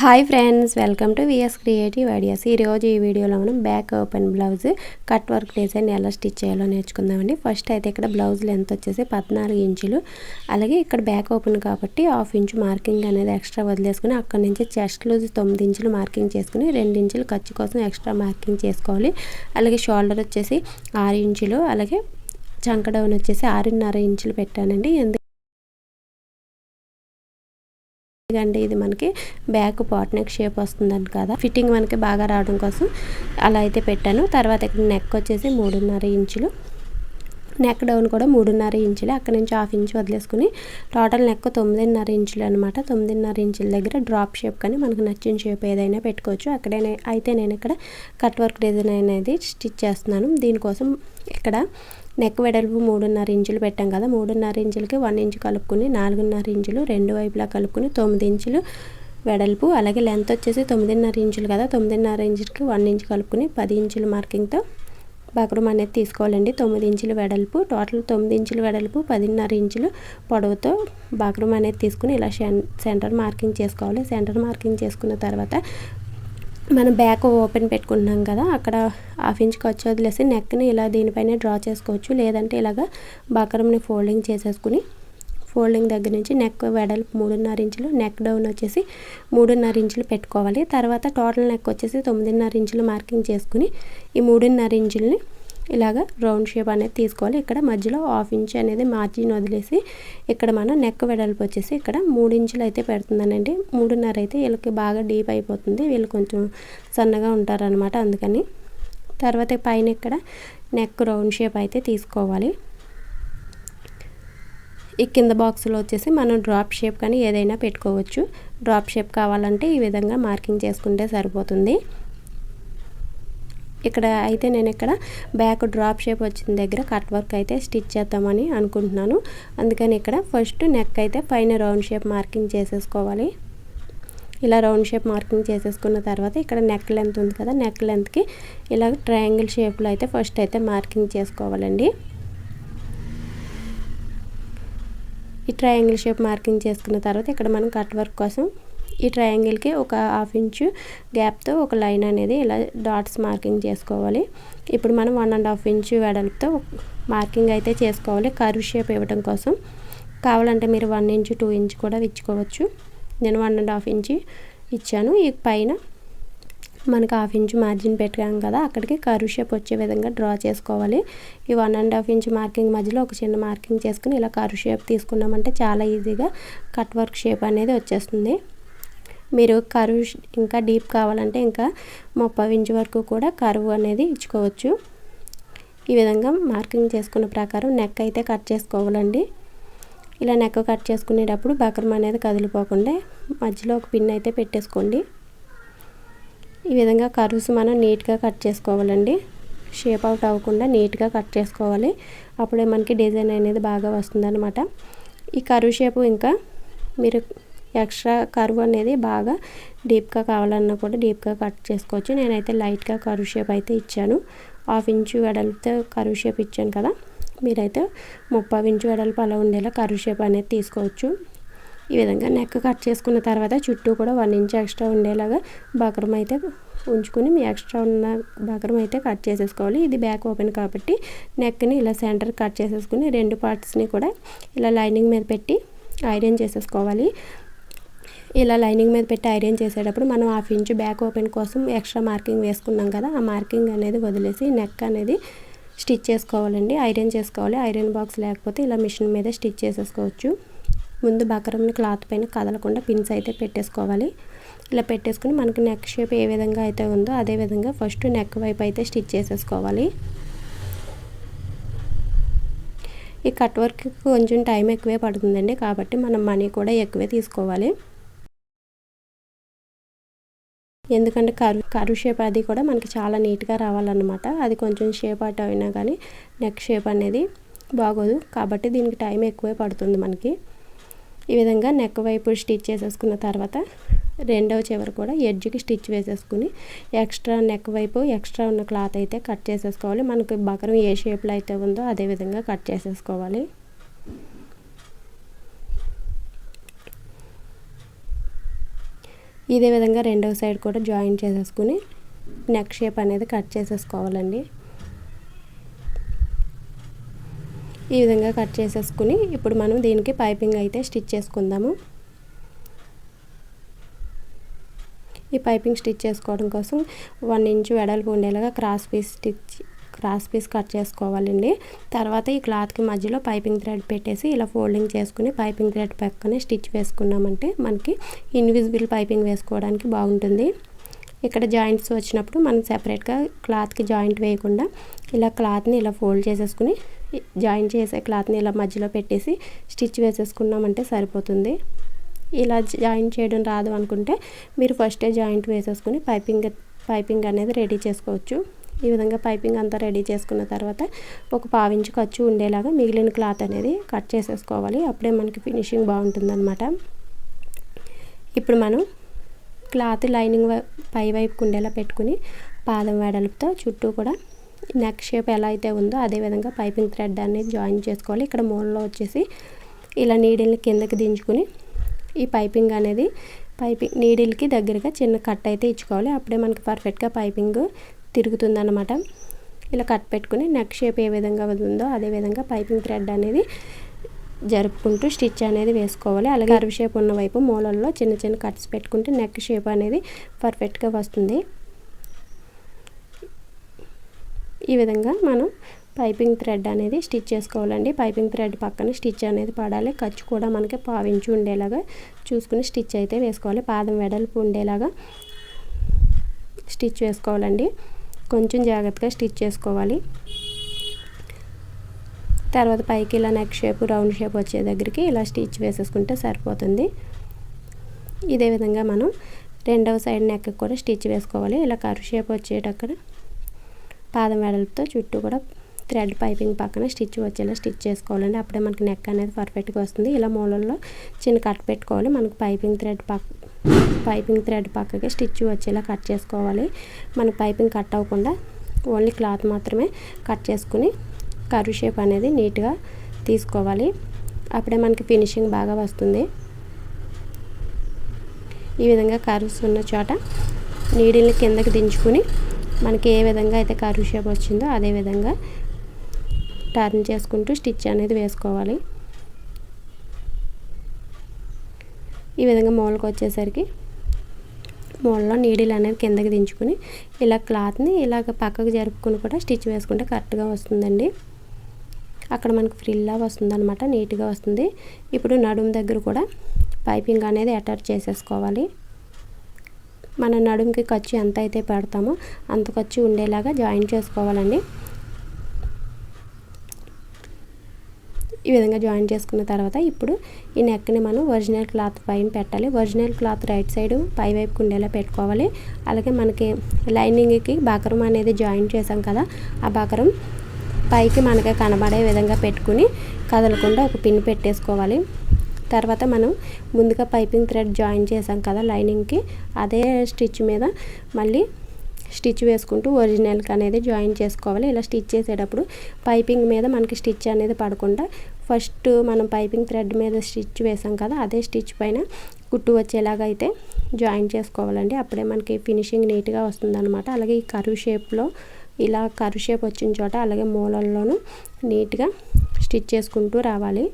Hi friends welcome to VS creative ideas ఈరోజు ఈ వీడియోలో మనం back open blouse cut work design ఎలా స్టిచ్ చేయాలో నేర్చుకుందామండి. ఫస్ట్ అయితే ఇక్కడ బ్లౌజ్ లెంత్ వచ్చేసి పద్నాలుగు ఇంచులు. అలాగే ఇక్కడ బ్యాక్ ఓపెన్ కాబట్టి హాఫ్ ఇంచు మార్కింగ్ అనేది ఎక్స్ట్రా వదిలేసుకుని అక్కడ నుంచి చెస్ట్ లూజ్ తొమ్మిది ఇంచులు మార్కింగ్ చేసుకుని రెండు ఇంచులు ఖర్చు కోసం ఎక్స్ట్రా మార్కింగ్ చేసుకోవాలి. అలాగే షోల్డర్ వచ్చేసి ఆరు ఇంచులు అలాగే చంక డౌన్ వచ్చేసి ఆరున్నర ఇంచులు పెట్టానండి. ఎందుకు అండి ఇది మనకి బ్యాక్ పాట్ నెక్ షేప్ వస్తుందని కదా. ఫిట్టింగ్ మనకి బాగా రావడం కోసం అలా అయితే పెట్టాను. తర్వాత ఇక్కడ నెక్ వచ్చేసి మూడున్నర ఇంచులు. నెక్ డౌన్ కూడా మూడున్నర ఇంచులు. అక్కడ నుంచి హాఫ్ ఇంచ్ వదిలేసుకుని టోటల్ నెక్ తొమ్మిదిన్నర ఇంచులు అనమాట తొమ్మిదిన్నర ఇంచుల దగ్గర డ్రాప్ షేప్ కానీ మనకు నచ్చిన షేప్ ఏదైనా పెట్టుకోవచ్చు. అక్కడే అయితే నేను ఇక్కడ కట్ వర్క్ డిజైన్ అనేది స్టిచ్ చేస్తున్నాను. దీనికోసం ఇక్కడ నెక్ వెడల్పు మూడున్నర ఇంచులు పెట్టాం కదా మూడున్నర ఇంచులకి వన్ ఇంచు కలుపుకుని నాలుగున్నర ఇంచులు రెండు వైపులా కలుపుకుని తొమ్మిది ఇంచులు వెడల్పు అలాగే లెంత్ వచ్చేసి తొమ్మిదిన్నర ఇంచులు కదా తొమ్మిదిన్నర ఇంచులకి వన్ ఇంచు కలుపుకుని పది ఇంచుల మార్కింగ్తో బక్రం అనేది తీసుకోవాలండి. తొమ్మిది ఇంచులు వెడల్పు టోటల్ తొమ్మిది ఇంచులు వెడల్పు పదిన్నర ఇంచులు పొడవుతో బక్రం అనేది తీసుకుని ఇలా సెంటర్ మార్కింగ్ చేసుకోవాలి. సెంటర్ మార్కింగ్ చేసుకున్న తర్వాత మనం బ్యాక్ ఓపెన్ పెట్టుకుంటున్నాం కదా అక్కడ హాఫ్ ఇంచ్ ఖర్చు వదిలేసి నెక్ని ఇలా దీనిపైన డ్రా చేసుకోవచ్చు. లేదంటే ఇలాగ బకరంని ఫోల్డింగ్ చేసేసుకుని ఫోల్డింగ్ దగ్గర నుంచి నెక్ వెడల్పు మూడున్నర ఇంచులు నెక్ డౌన్ వచ్చేసి మూడున్నర ఇంచులు పెట్టుకోవాలి. తర్వాత టోటల్ నెక్ వచ్చేసి తొమ్మిదిన్నర ఇంచులు మార్కింగ్ చేసుకుని ఈ మూడున్నర ఇంచుల్ని ఇలాగ రౌండ్ షేప్ అనేది తీసుకోవాలి. ఇక్కడ మధ్యలో హాఫ్ ఇంచ్ అనేది మార్జిన్ వదిలేసి ఇక్కడ మనం నెక్ వెడల్పు వచ్చేసి ఇక్కడ మూడు ఇంచులు అయితే పెడుతుందనండి. మూడున్నర అయితే వీళ్ళకి బాగా డీప్ అయిపోతుంది. వీళ్ళు కొంచెం సన్నగా ఉంటారనమాట అందుకని. తర్వాత పైన ఇక్కడ నెక్ రౌండ్ షేప్ అయితే తీసుకోవాలి. ఈ కింద బాక్స్లో వచ్చేసి మనం డ్రాప్ షేప్ కానీ ఏదైనా పెట్టుకోవచ్చు. డ్రాప్ షేప్ కావాలంటే ఈ విధంగా మార్కింగ్ చేసుకుంటే సరిపోతుంది. ఇక్కడ అయితే నేను ఇక్కడ బ్యాక్ డ్రాప్ షేప్ వచ్చిన దగ్గర కట్ వర్క్ అయితే స్టిచ్ చేద్దామని అనుకుంటున్నాను. అందుకని ఇక్కడ ఫస్ట్ నెక్ అయితే పైన రౌండ్ షేప్ మార్కింగ్ చేసేసుకోవాలి. ఇలా రౌండ్ షేప్ మార్కింగ్ చేసేసుకున్న తర్వాత ఇక్కడ నెక్ లెంత్ ఉంది కదా నెక్ లెంత్కి ఇలా ట్రయాంగిల్ షేప్లో అయితే ఫస్ట్ అయితే మార్కింగ్ చేసుకోవాలండి. ఈ ట్రయాంగిల్ షేప్ మార్కింగ్ చేసుకున్న తర్వాత ఇక్కడ మనం కట్ వర్క్ కోసం ఈ ట్రయాంగిల్కి ఒక హాఫ్ ఇంచు గ్యాప్తో ఒక లైన్ అనేది ఇలా డాట్స్ మార్కింగ్ చేసుకోవాలి. ఇప్పుడు మనం వన్ అండ్ హాఫ్ ఇంచు వెడల్పుతో మార్కింగ్ అయితే చేసుకోవాలి కర్వ్ షేప్ ఇవ్వడం కోసం. కావాలంటే మీరు వన్ ఇంచు టూ ఇంచ్ కూడా ఇచ్చుకోవచ్చు. నేను వన్ అండ్ హాఫ్ ఇంచు ఇచ్చాను. ఈ పైన మనకు హాఫ్ ఇంచు మార్జిన్ పెట్టాం కదా అక్కడికి కర్వ్ షేప్ వచ్చే విధంగా డ్రా చేసుకోవాలి. ఈ one and half inch marking మధ్యలో ఒక చిన్న మార్కింగ్ చేసుకుని ఇలా కర్వ్ షేప్ తీసుకున్నామంటే చాలా ఈజీగా కట్ వర్క్ షేప్ అనేది వచ్చేస్తుంది. మీరు కరువు ఇంకా డీప్ కావాలంటే ఇంకా ముప్పై ఇంచు వరకు కూడా కరువు అనేది ఇచ్చుకోవచ్చు. ఈ విధంగా మార్కింగ్ చేసుకున్న ప్రకారం నెక్ అయితే కట్ చేసుకోవాలండి. ఇలా నెక్ కట్ చేసుకునేటప్పుడు బకరం అనేది కదిలిపోకుండా మధ్యలో ఒక పిన్ అయితే పెట్టేసుకోండి. ఈ విధంగా కర్వ్స్ మనం నీట్గా కట్ చేసుకోవాలండి. షేప్ అవుట్ అవ్వకుండా నీట్గా కట్ చేసుకోవాలి. అప్పుడే మనకి డిజైన్ అనేది బాగా వస్తుందన్నమాట. ఈ కరువు షేపు ఇంకా మీరు ఎక్స్ట్రా కరువు అనేది బాగా డీప్గా కావాలన్నా కూడా డీప్గా కట్ చేసుకోవచ్చు. నేనైతే లైట్గా కరువు షేప్ అయితే ఇచ్చాను. హాఫ్ ఇంచు వెడల్పుతో కరువు షేప్ ఇచ్చాను కదా. మీరైతే ముప్పై ఇంచు వెడల్పు అలా ఉండేలా కరువు షేప్ అనేది తీసుకోవచ్చు. ఈ విధంగా నెక్ కట్ చేసుకున్న తర్వాత చుట్టూ కూడా వన్ ఇంచ్ ఎక్స్ట్రా ఉండేలాగా బకరం అయితే ఉంచుకుని మీ ఎక్స్ట్రా ఉన్న బకరం అయితే కట్ చేసేసుకోవాలి. ఇది బ్యాక్ ఓపెన్ కాబట్టి నెక్ని ఇలా సెంటర్ కట్ చేసేసుకుని రెండు పార్ట్స్ని కూడా ఇలా లైనింగ్ మీద పెట్టి ఐరన్ చేసేసుకోవాలి. ఇలా లైనింగ్ మీద పెట్టి ఐరన్ చేసేటప్పుడు మనం హాఫ్ ఇంచ్ బ్యాక్ ఓపెన్ కోసం ఎక్స్ట్రా మార్కింగ్ వేసుకున్నాం కదా ఆ మార్కింగ్ అనేది వదిలేసి నెక్ అనేది స్టిచ్ చేసుకోవాలండి. ఐరన్ చేసుకోవాలి. ఐరన్ బాక్స్ లేకపోతే ఇలా మిషన్ మీద స్టిచ్ చేసేసుకోవచ్చు. ముందు బకరంని క్లాత్ పైన కదలకుండా పిన్స్ అయితే పెట్టేసుకోవాలి. ఇలా పెట్టేసుకుని మనకి నెక్ షేప్ ఏ విధంగా అయితే ఉందో అదే విధంగా ఫస్ట్ నెక్ వైపు అయితే స్టిచ్ చేసేసుకోవాలి. ఈ కట్ వర్క్ కొంచెం టైం ఎక్కువే పడుతుందండి కాబట్టి మనం మనీ కూడా ఎక్కువే తీసుకోవాలి. ఎందుకంటే కరు కరు షేప్ అది కూడా మనకి చాలా నీట్గా రావాలన్నమాట. అది కొంచెం షేప్ అటు అయినా కానీ నెక్ షేప్ అనేది బాగోదు. కాబట్టి దీనికి టైం ఎక్కువే పడుతుంది మనకి. ఈ విధంగా నెక్ వైపు స్టిచ్ చేసేసుకున్న తర్వాత రెండవ చివరి కూడా ఎడ్జ్కి స్టిచ్ వేసేసుకుని ఎక్స్ట్రా నెక్ వైపు ఎక్స్ట్రా ఉన్న క్లాత్ అయితే కట్ చేసేసుకోవాలి. మనకి బకరం ఏ షేప్లో అయితే ఉందో అదే విధంగా కట్ చేసేసుకోవాలి. ఇదే విధంగా రెండవ సైడ్ కూడా జాయిన్ చేసేసుకుని నెక్ షేప్ అనేది కట్ చేసేసుకోవాలండి. ఈ విధంగా కట్ చేసేసుకుని ఇప్పుడు మనం దీనికి పైపింగ్ అయితే స్టిచ్ చేసుకుందాము. ఈ పైపింగ్ స్టిచ్ చేసుకోవడం కోసం వన్ ఇంచ్ వెడల్పు ఉండేలాగా cross piece stitch cross piece cut చేసుకోవాలండి. తర్వాత ఈ క్లాత్కి మధ్యలో పైపింగ్ థ్రెడ్ పెట్టేసి ఇలా ఫోల్డింగ్ చేసుకుని పైపింగ్ థ్రెడ్ పక్కనే స్టిచ్ వేసుకున్నామంటే మనకి ఇన్విజిబుల్ పైపింగ్ వేసుకోవడానికి బాగుంటుంది. ఇక్కడ జాయింట్స్ వచ్చినప్పుడు మనం సెపరేట్గా క్లాత్కి జాయింట్ వేయకుండా ఇలా క్లాత్ని ఇలా ఫోల్డ్ చేసేసుకుని జాయింట్ చేసే క్లాత్ని ఇలా మధ్యలో పెట్టేసి స్టిచ్ వేసేసుకున్నామంటే సరిపోతుంది. ఇలా జాయింట్ చేయడం రాదు అనుకుంటే మీరు ఫస్టే జాయింట్ వేసేసుకుని పైపింగ్ పైపింగ్ అనేది రెడీ చేసుకోవచ్చు. ఈ విధంగా పైపింగ్ అంతా రెడీ చేసుకున్న తర్వాత ఒక పావించి ఖర్చు ఉండేలాగా మిగిలిన క్లాత్ అనేది కట్ చేసేసుకోవాలి. అప్పుడే మనకి ఫినిషింగ్ బాగుంటుందన్నమాట. ఇప్పుడు మనం క్లాత్ లైనింగ్ పై వైపుకు ఉండేలా పెట్టుకుని పాదం వెడల్పుతో చుట్టూ కూడా నెక్ షేప్ ఎలా అయితే ఉందో అదే విధంగా పైపింగ్ థ్రెడ్ అనేది జాయిన్ చేసుకోవాలి. ఇక్కడ మూలలో వచ్చేసి ఇలా నీడిల్ని కిందకి దించుకుని ఈ పైపింగ్ అనేది పైపింగ్ నీడిల్కి దగ్గరగా చిన్న కట్ అయితే ఇచ్చుకోవాలి. అప్పుడే మనకి పర్ఫెక్ట్గా పైపింగ్ తిరుగుతుందన్నమాట. ఇలా కట్ పెట్టుకుని నెక్ షేప్ ఏ విధంగా ఉందో అదే విధంగా పైపింగ్ థ్రెడ్ అనేది జరుపుకుంటూ స్టిచ్ అనేది వేసుకోవాలి. అలాగే అరువు షేప్ ఉన్న వైపు మూలల్లో చిన్న చిన్న కట్స్ పెట్టుకుంటే నెక్ షేప్ అనేది పర్ఫెక్ట్గా వస్తుంది. ఈ విధంగా మనం పైపింగ్ థ్రెడ్ అనేది స్టిచ్ చేసుకోవాలండి. పైపింగ్ థ్రెడ్ పక్కన స్టిచ్ అనేది పడాలి. ఖర్చు కూడా మనకి పావించి ఉండేలాగా చూసుకుని స్టిచ్ అయితే వేసుకోవాలి. పాదం వెడల్పు ఉండేలాగా స్టిచ్ వేసుకోవాలండి. కొంచెం జాగ్రత్తగా స్టిచ్ చేసుకోవాలి. తర్వాత పైకి ఇలా నెక్ షేప్ రౌండ్ షేప్ వచ్చే దగ్గరికి ఇలా స్టిచ్ వేసేసుకుంటే సరిపోతుంది. ఇదే విధంగా మనం రెండవ సైడ్ నెక్ కూడా స్టిచ్ వేసుకోవాలి. ఇలా కరు షేప్ వచ్చేటక్కడ పాదం వెడల్పుతో చుట్టూ కూడా థ్రెడ్ పైపింగ్ పక్కన స్టిచ్ వచ్చేలా స్టిచ్ చేసుకోవాలండి. అప్పుడే మనకి నెక్ అనేది పర్ఫెక్ట్గా వస్తుంది. ఇలా మూలల్లో చిన్న కట్ పెట్టుకోవాలి. మనకు పైపింగ్ థ్రెడ్ పక్క పైపింగ్ థ్రెడ్ పక్కకి స్టిచ్ వచ్చేలా కట్ చేసుకోవాలి. మనకు పైపింగ్ కట్ అవ్వకుండా ఓన్లీ క్లాత్ మాత్రమే కట్ చేసుకుని కరు షేప్ అనేది నీట్గా తీసుకోవాలి. అప్పుడే మనకి ఫినిషింగ్ బాగా వస్తుంది. ఈ విధంగా కర్వ్స్ ఉన్న చోట నీడిల్ని కిందకి దించుకుని మనకి ఏ విధంగా అయితే కర్వ్ షేప్ వచ్చిందో అదే విధంగా టర్న్ చేసుకుంటూ స్టిచ్ అనేది వేసుకోవాలి. ఈ విధంగా మూలకు వచ్చేసరికి మూలలో నీడిల్ అనేది కిందకి దించుకుని ఇలా క్లాత్ని ఇలాగ పక్కకు జరుపుకుని కూడా స్టిచ్ వేసుకుంటే కరెక్ట్గా వస్తుందండి. అక్కడ మనకు ఫ్రిల్లా వస్తుంది అనమాట నీట్గా వస్తుంది. ఇప్పుడు నడుము దగ్గర కూడా పైపింగ్ అనేది అటాచ్ చేసేసుకోవాలి. మన నడుముకి ఖర్చు ఎంత అయితే పెడతామో అంత ఖర్చు ఉండేలాగా జాయిన్ చేసుకోవాలండి. ఈ విధంగా జాయిన్ చేసుకున్న తర్వాత ఇప్పుడు ఈ నెక్ని మనం ఒరిజినల్ క్లాత్ పైన పెట్టాలి. ఒరిజినల్ క్లాత్ రైట్ సైడ్ పై వైపు ఉండేలా పెట్టుకోవాలి. అలాగే మనకి లైనింగ్కి బకరం అనేది జాయిన్ చేసాం కదా ఆ బకరం పైకి మనకి కనబడే విధంగా పెట్టుకుని కదలకుండా ఒక పిన్ పెట్టేసుకోవాలి. తర్వాత మనం ముందుగా పైపింగ్ థ్రెడ్ జాయిన్ చేసాం కదా లైనింగ్కి అదే స్టిచ్ మీద మళ్ళీ స్టిచ్ వేసుకుంటూ ఒరిజినల్కి అనేది జాయిన్ చేసుకోవాలి. ఇలా స్టిచ్ చేసేటప్పుడు పైపింగ్ మీద మనకి స్టిచ్ అనేది పడకుండా ఫస్ట్ మనం పైపింగ్ థ్రెడ్ మీద స్టిచ్ వేసాం కదా అదే స్టిచ్ పైన కుట్టు వచ్చేలాగా అయితే జాయిన్ చేసుకోవాలండి. అప్పుడే మనకి ఫినిషింగ్ నీట్గా వస్తుందన్నమాట. అలాగే ఈ కరువు షేప్లో ఇలా కరువు షేప్ వచ్చిన చోట అలాగే మూలల్లోనూ నీట్గా స్టిచ్ చేసుకుంటూ రావాలి.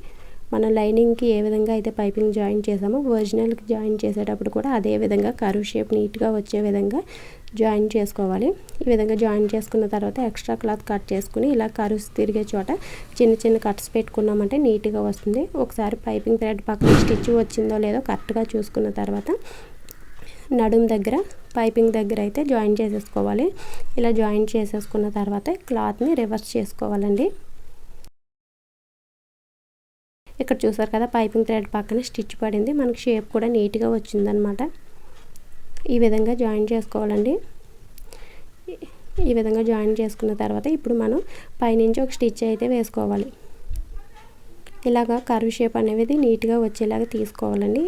మనం లైనింగ్కి ఏ విధంగా అయితే పైపింగ్ జాయిన్ చేసామో ఒరిజినల్కి జాయిన్ చేసేటప్పుడు కూడా అదే విధంగా కరువు షేప్ నీట్గా వచ్చే విధంగా జాయిన్ చేసుకోవాలి. ఈ విధంగా జాయిన్ చేసుకున్న తర్వాత ఎక్స్ట్రా క్లాత్ కట్ చేసుకుని ఇలా కరువుస్ తిరిగే చోట చిన్న చిన్న కట్స్ పెట్టుకున్నామంటే నీట్గా వస్తుంది. ఒకసారి పైపింగ్ థ్రెడ్ పక్కన స్టిచ్ వచ్చిందో లేదో కరెక్ట్గా చూసుకున్న తర్వాత నడుం దగ్గర పైపింగ్ దగ్గర అయితే జాయిన్ చేసేసుకోవాలి. ఇలా జాయిన్ చేసేసుకున్న తర్వాత క్లాత్ని రివర్స్ చేసుకోవాలండి. ఇక్కడ చూసారు కదా పైపింగ్ థ్రెడ్ పక్కన స్టిచ్ పడింది. మనకి షేప్ కూడా నీట్గా వచ్చిందనమాట. ఈ విధంగా జాయిన్ చేసుకోవాలండి. ఈ విధంగా జాయిన్ చేసుకున్న తర్వాత ఇప్పుడు మనం పైనుంచి ఒక స్టిచ్ అయితే వేసుకోవాలి. ఇలాగా కర్వ్ షేప్ అనేది నీట్గా వచ్చేలాగా తీసుకోవాలండి.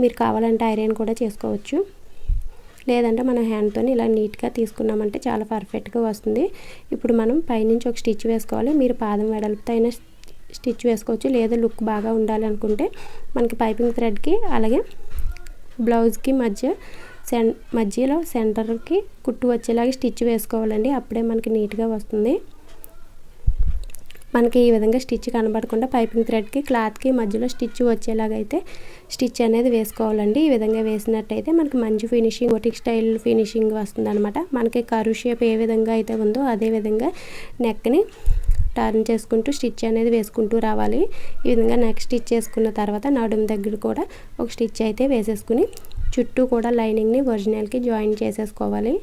మీరు కావాలంటే ఐరన్ కూడా చేసుకోవచ్చు. లేదంటే మనం హ్యాండ్తో ఇలా నీట్గా తీసుకున్నామంటే చాలా పర్ఫెక్ట్గా వస్తుంది. ఇప్పుడు మనం పైనుంచి ఒక స్టిచ్ వేసుకోవాలి. మీరు పాదం వెడల్పుతో అయినా స్టిచ్ వేసుకోవచ్చు లేదా లుక్ బాగా ఉండాలి అనుకుంటే మనకి పైపింగ్ థ్రెడ్కి అలాగే బ్లౌజ్కి మధ్య సెన్ మధ్యలో సెంటర్కి కుట్టు వచ్చేలాగా స్టిచ్ వేసుకోవాలండి. అప్పుడే మనకి నీట్గా వస్తుంది. మనకి ఈ విధంగా స్టిచ్ కనబడకుండా పైపింగ్ థ్రెడ్కి క్లాత్కి మధ్యలో స్టిచ్ వచ్చేలాగా అయితే స్టిచ్ అనేది వేసుకోవాలండి. ఈ విధంగా వేసినట్టయితే మనకి మంచి ఫినిషింగ్ బొటిక్ స్టైల్ ఫినిషింగ్ వస్తుంది అనమాట మనకి కరు షేప్ ఏ విధంగా అయితే ఉందో అదే విధంగా నెక్ని టర్న్ చేసుకుంటూ స్టిచ్ అనేది వేసుకుంటూ రావాలి. ఈ విధంగా నెక్ స్టిచ్ చేసుకున్న తర్వాత నడుము దగ్గర కూడా ఒక స్టిచ్ అయితే వేసేసుకుని చుట్టూ కూడా లైనింగ్ని ఒరిజినల్కి జాయిన్ చేసేసుకోవాలి.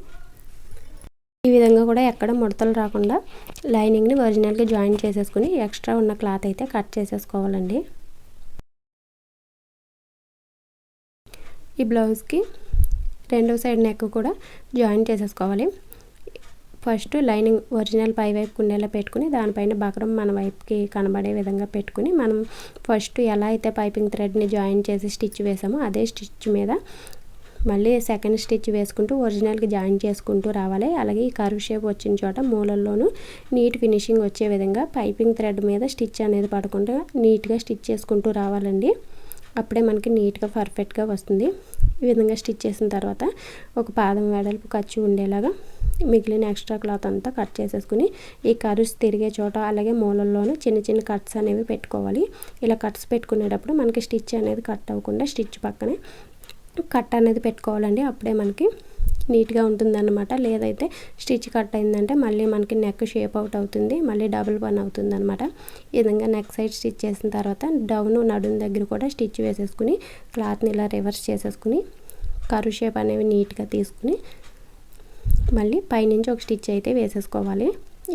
ఈ విధంగా కూడా ఎక్కడ ముడతలు రాకుండా లైనింగ్ని ఒరిజినల్కి జాయిన్ చేసేసుకుని ఎక్స్ట్రా ఉన్న క్లాత్ అయితే కట్ చేసేసుకోవాలండి. ఈ బ్లౌజ్కి రెండో సైడ్ నెక్ కూడా జాయిన్ చేసేసుకోవాలి. ఫస్ట్ లైనింగ్ ఒరిజినల్ పై వైపు కుండేలా పెట్టుకుని దానిపైన బకరం మన వైపుకి కనబడే విధంగా పెట్టుకుని మనం ఫస్ట్ ఎలా అయితే పైపింగ్ థ్రెడ్ని జాయిన్ చేసి స్టిచ్ వేసామో అదే స్టిచ్ మీద మళ్ళీ సెకండ్ స్టిచ్ వేసుకుంటూ ఒరిజినల్కి జాయిన్ చేసుకుంటూ రావాలి. అలాగే ఈ కర్వ్ షేప్ వచ్చిన చోట మూలల్లోనూ నీట్ ఫినిషింగ్ వచ్చే విధంగా పైపింగ్ థ్రెడ్ మీద స్టిచ్ అనేది పడకుండా నీట్గా స్టిచ్ చేసుకుంటూ రావాలండి. అప్పుడే మనకి నీట్గా పర్ఫెక్ట్గా వస్తుంది. ఈ విధంగా స్టిచ్ చేసిన తర్వాత ఒక పాదం వెడల్పు ఖర్చు ఉండేలాగా మిగిలిన ఎక్స్ట్రా క్లాత్ అంతా కట్ చేసేసుకుని ఈ కరుస్ తిరిగే చోట అలాగే మూలల్లోనూ చిన్న చిన్న కట్స్ అనేవి పెట్టుకోవాలి. ఇలా కట్స్ పెట్టుకునేటప్పుడు మనకి స్టిచ్ అనేది కట్ అవ్వకుండా స్టిచ్ పక్కనే కట్ అనేది పెట్టుకోవాలండి. అప్పుడే మనకి నీట్గా ఉంటుందన్నమాట. లేదైతే స్టిచ్ కట్ అయిందంటే మళ్ళీ మనకి నెక్ షేప్ అవుట్ అవుతుంది మళ్ళీ డబుల్ పన్ అవుతుంది అనమాట ఈ విధంగా నెక్ సైడ్ స్టిచ్ చేసిన తర్వాత డౌన్ నడుము దగ్గర కూడా స్టిచ్ వేసేసుకుని క్లాత్ని ఇలా రివర్స్ చేసేసుకుని కరు షేప్ అనేవి నీట్గా తీసుకుని మళ్ళీ పైనుంచి ఒక స్టిచ్ అయితే వేసేసుకోవాలి.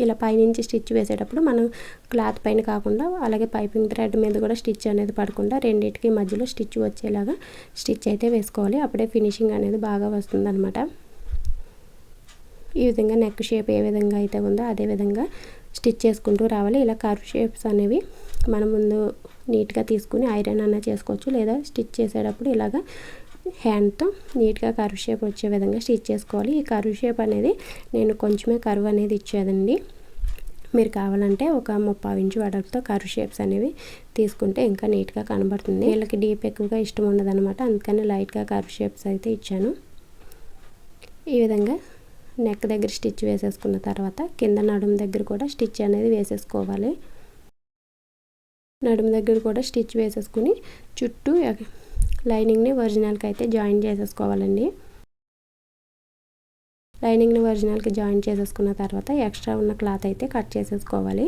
ఇలా పైనుంచి స్టిచ్ వేసేటప్పుడు మనం క్లాత్ పైన కాకుండా అలాగే పైపింగ్ థ్రెడ్ మీద కూడా స్టిచ్ అనేది పడకుండా రెండింటికి మధ్యలో స్టిచ్ వచ్చేలాగా స్టిచ్ అయితే వేసుకోవాలి. అప్పుడే ఫినిషింగ్ అనేది బాగా వస్తుందన్నమాట. ఈ విధంగా నెక్ షేప్ ఏ విధంగా అయితే ఉందో అదే విధంగా స్టిచ్ చేసుకుంటూ రావాలి. ఇలా కర్వ్ షేప్స్ అనేవి మనం ముందు నీట్గా తీసుకుని ఐరన్ అన్న చేసుకోవచ్చు. లేదా స్టిచ్ చేసేటప్పుడు ఇలాగా హ్యాండ్తో నీట్గా కరువు షేప్ వచ్చే విధంగా స్టిచ్ చేసుకోవాలి. ఈ కరువు షేప్ అనేది నేను కొంచెమే కరువు అనేది ఇచ్చేదండి. మీరు కావాలంటే ఒక ముప్పై ఇంచు వెడల్పుతో కర్వ్ షేప్స్ అనేవి తీసుకుంటే ఇంకా నీట్గా కనబడుతుంది. వీళ్ళకి డీప్ ఎక్కువగా ఇష్టం ఉండదన్నమాట. అందుకని లైట్గా కర్వ్ షేప్స్ అయితే ఇచ్చాను. ఈ విధంగా నెక్ దగ్గర స్టిచ్ వేసేసుకున్న తర్వాత కింద నడుము దగ్గర కూడా స్టిచ్ అనేది వేసేసుకోవాలి. నడుము దగ్గర కూడా స్టిచ్ వేసేసుకుని చుట్టూ లైనింగ్ని ఒరిజినల్కి అయితే జాయిన్ చేసేసుకోవాలండి. లైనింగ్ని ఒరిజినల్కి జాయిన్ చేసేసుకున్న తర్వాత ఎక్స్ట్రా ఉన్న క్లాత్ అయితే కట్ చేసేసుకోవాలి.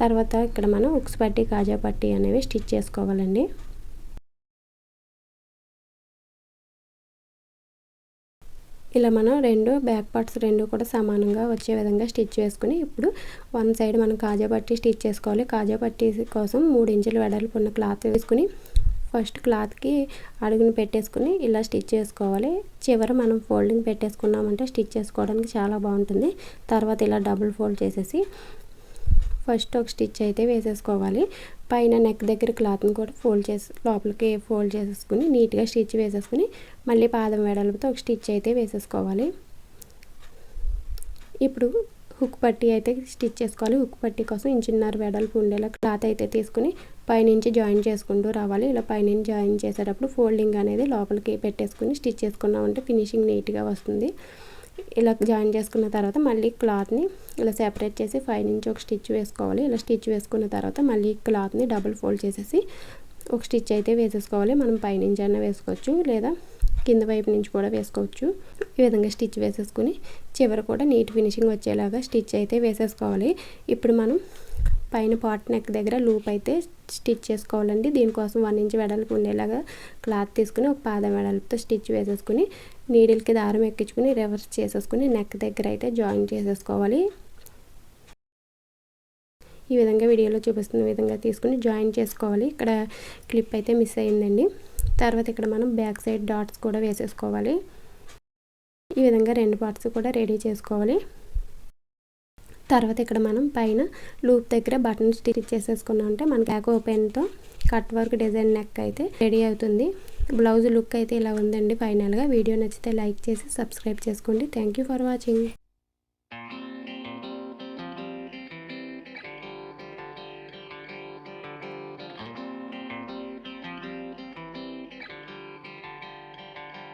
తర్వాత ఇక్కడ మనం ఉక్స్ పట్టి కాజా పట్టి అనేవి స్టిచ్ చేసుకోవాలండి. ఇలా మనం రెండు బ్యాక్ పార్ట్స్ రెండు కూడా సమానంగా వచ్చే విధంగా స్టిచ్ వేసుకుని ఇప్పుడు వన్ సైడ్ మనం కాజా పట్టి స్టిచ్ చేసుకోవాలి. కాజా పట్టి కోసం మూడు ఇంచులు వెడల్పు ఉన్న క్లాత్ వేసుకుని ఫస్ట్ క్లాత్కి అడుగుని పెట్టేసుకుని ఇలా స్టిచ్ చేసుకోవాలి. చివర మనం ఫోల్డింగ్ పెట్టేసుకున్నామంటే స్టిచ్ చేసుకోవడానికి చాలా బాగుంటుంది. తర్వాత ఇలా డబుల్ ఫోల్డ్ చేసేసి ఫస్ట్ ఒక స్టిచ్ అయితే వేసేసుకోవాలి. పైన నెక్ దగ్గర క్లాత్ని కూడా ఫోల్డ్ చేసి లోపలికి ఫోల్డ్ చేసేసుకుని నీట్గా స్టిచ్ వేసేసుకుని మళ్ళీ పాదం వెడల్పుతో ఒక స్టిచ్ అయితే వేసేసుకోవాలి. ఇప్పుడు హుక్ పట్టి అయితే స్టిచ్ చేసుకోవాలి. హుక్ పట్టి కోసం ఇంచున్నర వెడల్పు ఉండేలా క్లాత్ అయితే తీసుకుని పైనుంచి జాయిన్ చేసుకుంటూ రావాలి. ఇలా పైనుంచి జాయిన్ చేసేటప్పుడు ఫోల్డింగ్ అనేది లోపలికి పెట్టేసుకుని స్టిచ్ చేసుకున్నామంటే ఫినిషింగ్ నీట్గా వస్తుంది. ఇలా జాయిన్ చేసుకున్న తర్వాత మళ్ళీ క్లాత్ని ఇలా సెపరేట్ చేసి ఫైవ్ నుంచి ఒక స్టిచ్ వేసుకోవాలి. ఇలా స్టిచ్ వేసుకున్న తర్వాత మళ్ళీ క్లాత్ని డబుల్ ఫోల్డ్ చేసేసి ఒక స్టిచ్ అయితే వేసేసుకోవాలి. మనం పైనుంచి అయినా వేసుకోవచ్చు లేదా కింద వైపు నుంచి కూడా వేసుకోవచ్చు. ఈ విధంగా స్టిచ్ వేసేసుకుని చివర కూడా నీట్ ఫినిషింగ్ వచ్చేలాగా స్టిచ్ అయితే వేసేసుకోవాలి. ఇప్పుడు మనం పైన పాట్ నెక్ దగ్గర లూప్ అయితే స్టిచ్ చేసుకోవాలండి. దీనికోసం వన్ ఇంచ్ వెడల్పు ఉండేలాగా క్లాత్ తీసుకుని ఒక పాదం వెడల్పుతో స్టిచ్ వేసేసుకుని నీడిల్కి దారం ఎక్కించుకుని రివర్స్ చేసేసుకుని నెక్ దగ్గర అయితే జాయిన్ చేసేసుకోవాలి. ఈ విధంగా వీడియోలో చూపిస్తున్న విధంగా తీసుకుని జాయిన్ చేసుకోవాలి. ఇక్కడ క్లిప్ అయితే మిస్ అయిందండి. తర్వాత ఇక్కడ మనం బ్యాక్ సైడ్ డాట్స్ కూడా వేసేసుకోవాలి. ఈ విధంగా రెండు పార్ట్స్ కూడా రెడీ చేసుకోవాలి. తర్వాత ఇక్కడ మనం పైన లూప్ దగ్గర బటన్ స్టిచ్ చేసేసుకున్నాం అంటే మనకి బ్యాక్ ఓపెన్తో కట్ వర్క్ డిజైన్ నెక్ అయితే రెడీ అవుతుంది. బ్లౌజ్ లుక్ అయితే ఇలా ఉందండి ఫైనల్గా. వీడియో నచ్చితే లైక్ చేసి సబ్స్క్రైబ్ చేసుకోండి. Thank you for watching.